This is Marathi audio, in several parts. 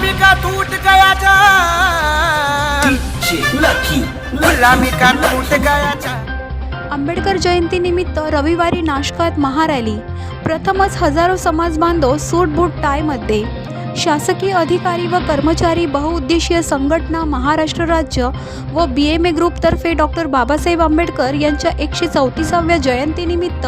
गुलाबी का टूट गया गुलाबी का टूट गया जान आंबेडकर जयंतीनिमित्त रविवारी नाशकात महारॅली प्रथमच हजारो समाज बांधव सूट बूट टायमध्ये शासकीय अधिकारी व कर्मचारी बहुउद्देशीय संघटना महाराष्ट्र राज्य व बी एम ए ग्रुपतर्फे डॉक्टर बाबासाहेब आंबेडकर यांच्या एकशे चौतीसाव्या जयंतीनिमित्त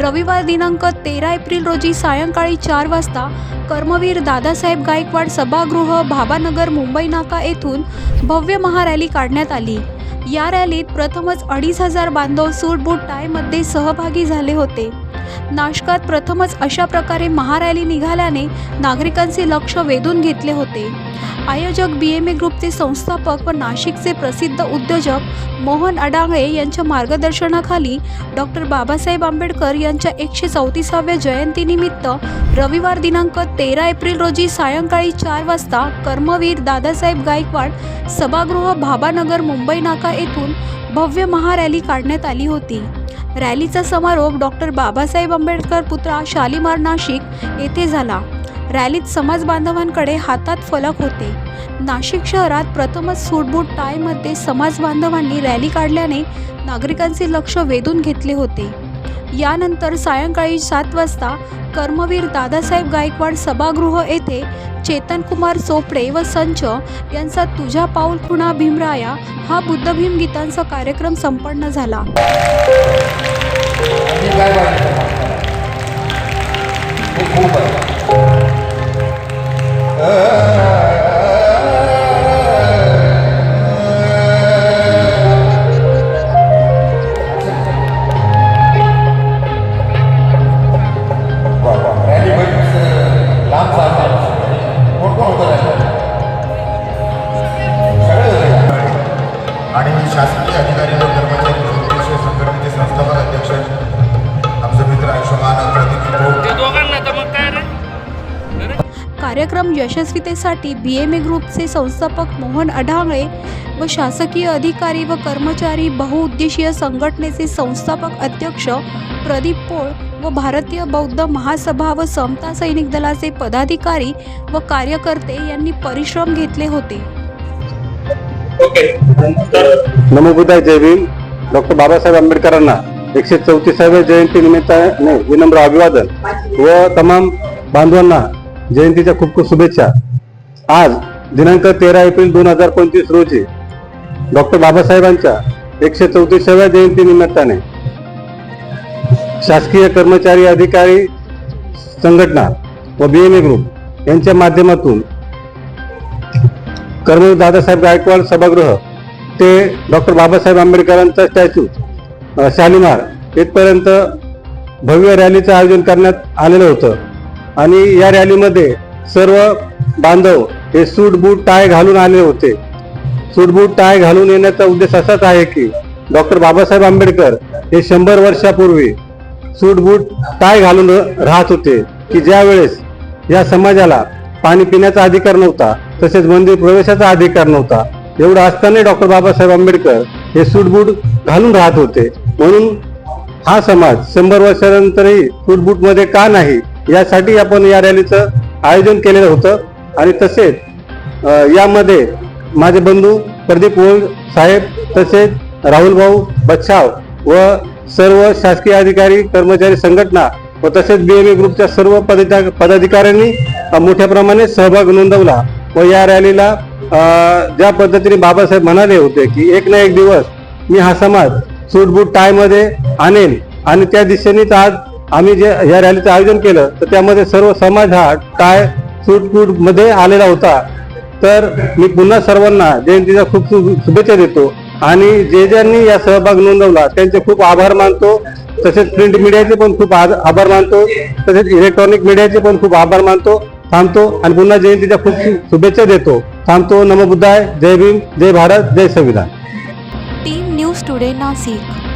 रविवार दिनांक तेरा एप्रिल रोजी सायंकाळी चार वाजता कर्मवीर दादासाहेब गायकवाड सभागृह भाबानगर मुंबई नाका येथून भव्य महारॅली काढण्यात आली. या रॅलीत प्रथमच अडीच हजार बांधव सूट बूट टायमध्ये सहभागी झाले होते. नाशकात प्रथमच अशा प्रकारे महारॅली निघाल्याने नागरिकांचे लक्ष वेधून घेतले होते. आयोजक बी एम ए ग्रुपचे संस्थापक व नाशिकचे प्रसिद्ध उद्योजक मोहन अडांगळे यांच्या मार्गदर्शनाखाली डॉक्टर बाबासाहेब आंबेडकर यांच्या एकशे चौतीसाव्या जयंतीनिमित्त रविवार दिनांक तेरा एप्रिल रोजी सायंकाळी चार वाजता कर्मवीर दादासाहेब गायकवाड सभागृह भाबानगर मुंबई नाका येथून भव्य महारॅली काढण्यात आली होती. रॅलीचा समारोप डॉक्टर बाबासाहेब आंबेडकर पुत्रा शालिमार नाशिक येथे झाला. रॅलीत समाज बांधवांकडे हातात फलक होते. नाशिक शहरात प्रथमच सूटबूट टायमध्ये समाज बांधवांनी रॅली काढल्याने नागरिकांचे लक्ष वेधून घेतले होते. यानंतर सायंकाळी सात वाजता कर्मवीर दादासाहेब गायकवाड सभागृह येथे चेतनकुमार चोपडे व संच यांचा तुझ्या पाऊल खुणा भीमराया हा बुद्ध भीम गीतांचा कार्यक्रम संपन्न झाला. खूप आणि शासकीय अधिकारी व कर्मचारी बहुउद्देशीय संघटनेचे संस्थापक अध्यक्ष आमचे मित्र आयुष्यमान कार्यक्रम यशस्वीतेसाठी बी एम ए ग्रुपचे संस्थापक मोहन अढांगळे व शासकीय अधिकारी व कर्मचारी बहुउद्देशीय संघटनेचे संस्थापक अध्यक्ष प्रदीप पोळ व भारतीय बौद्ध महासभा व समता सैनिक दलाचे पदाधिकारी व कार्यकर्ते यांनी परिश्रम घेतले होते. नमो बुद्धाय जय भीम. डॉक्टर बाबासाहेब आंबेडकरांना एकशे चौतीसाव्या जयंती निमित्ताने विनम्र अभिवादन व तमाम बांधवांना जयंतीच्या खूप खूप शुभेच्छा. आज दिनांक तेरा एप्रिल दोन हजार पंचवीस रोजी डॉक्टर बाबासाहेबांच्या एकशे चौतीसाव्या जयंती निमित्ताने शासकीय कर्मचारी अधिकारी संघटना व बी एम ए ग्रुप यांच्या माध्यमातून कर्मवीर दादासाहेब गायकवाड सभागृह ते डॉक्टर बाबासाहेब आंबेडकरांचा स्टॅच्यू शालिमार इथपर्यंत भव्य रॅलीचं आयोजन करण्यात आलेलं होतं. आणि या रॅलीमध्ये सर्व बांधव हे सूट बूट टाय घालून आले होते. सूट बूट टाय घालून येण्याचा उद्देश असाच आहे की डॉक्टर बाबासाहेब आंबेडकर हे शंभर वर्षापूर्वी सूट बूट टाय घालून राहत होते की ज्या वेळेस या समाजाला पाणी पिण्याचा अधिकार नव्हता तसेच मंदिर प्रवेशाचा अधिकार नव्हता. एवढं असताना डॉक्टर बाबासाहेब आंबेडकर हे सूटबूट घालून राहत होते. म्हणून हा समाज शंभर वर्षानंतरही सूटबूटमध्ये का नाही यासाठी आपण या रॅलीचं आयोजन केलेलं होतं. आणि तसेच यामध्ये माझे बंधू प्रदीप ओळ साहेब तसेच राहुल भाऊ बच्छाव व सर्व शासकीय अधिकारी कर्मचारी संघटना व तसेच बी एम ए ग्रुपच्या सर्व पदाधिका- पदाधिकाऱ्यांनी मोठ्या प्रमाणात सहभाग नोंदवला व या रॅलीला ज्या पद्धतीने बाबासाहेब म्हणाले होते की एक ना एक दिवस मी हा समाज सूटबूट टायमध्ये आणेल आणि त्या दिशेनेच आज आम्ही जे या रॅलीचं आयोजन केलं तर त्यामध्ये सर्व समाज हा टाय सूटबूटमध्ये आलेला होता. तर मी पुन्हा सर्वांना जयंतीचा खूप खूप शुभेच्छा देतो आणि जे ज्यांनी या सहभाग नोंदवला त्यांचे खूप आभार मानतो. तसेच प्रिंट मीडियाचे पण खूप आभार मानतो. तसेच इलेक्ट्रॉनिक मीडियाचे पण खूप आभार मानतो. थांबतो आणि पुन्हा जयंतीच्या खूप शुभेच्छा देतो. थांबतो. नमो बुद्धाय. जय भीम. जय भारत. जय संविधान. Team news today Nashik.